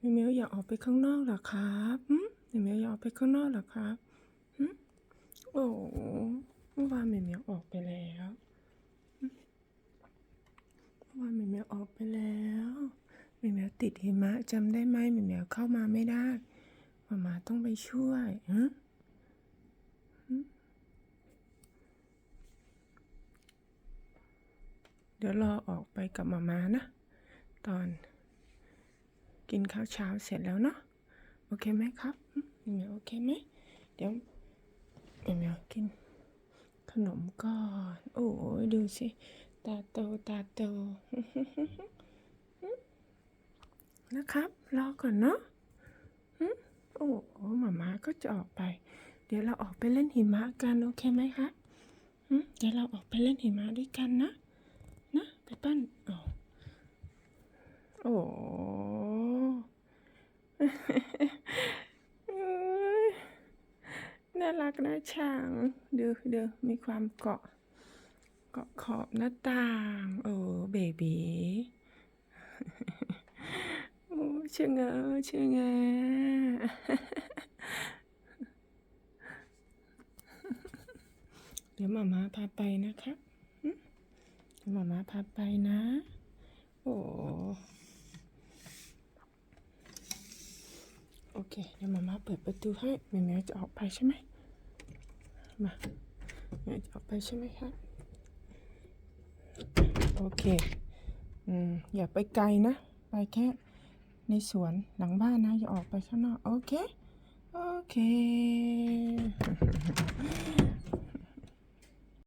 มวเหมียวอยากออกไปข้างนอกเหรอครับมแมวเหมียวอยากออกไปข้างนอกเหรอครับอืมโอ้เมื่อวานมวเหมียวออกไปแล้วเมื่อวานมวเหมียวออกไปแล้วมวเหมียวติดหิมะจำได้ไหมมวเหมียวเข้ามาไม่ได้มามาต้องไปช่วยฮะเดี๋ยวรอออกไปกับมามานะ ตอน กินข้าวเช้าเสร็จแล้วเนาะโอเคไหมครับเหมียวโอเคไหมเดี๋ยวเหมียวกิน ขนมก่อนโอ้ยดูสิตาโตตาโตนะครับรอก่อนเนาะโอ้โหมามาก็จะออกไป เดี๋ยวเราออกไปเล่นหิมะกันโอเคไหมครับเดี๋ยวเราออกไปเล่นหิมะด้วยกันนะ นะไปปั้นโอ้โอ้เอ้ย น่ารักนะช่างดูดูมีความเกาะ เกาะขอบหน้าต่าง โอ้เบบีโอ้เชื่อเงอเชื่อเงอเดี๋ยวหมามาพาไปนะครับหมามาพาไปนะ โอ้โอ เคเดี๋ยวมามาเปิดประตูให้แม่จะออกไปใช่ไหมมาแม่จะออกไปใช่ไหมครับโอเคอืมอย่าไปไกลนะ ไปแค่ในสวนหลังบ้านนะ อย่าออกไปข้างนอก โอเค โอเค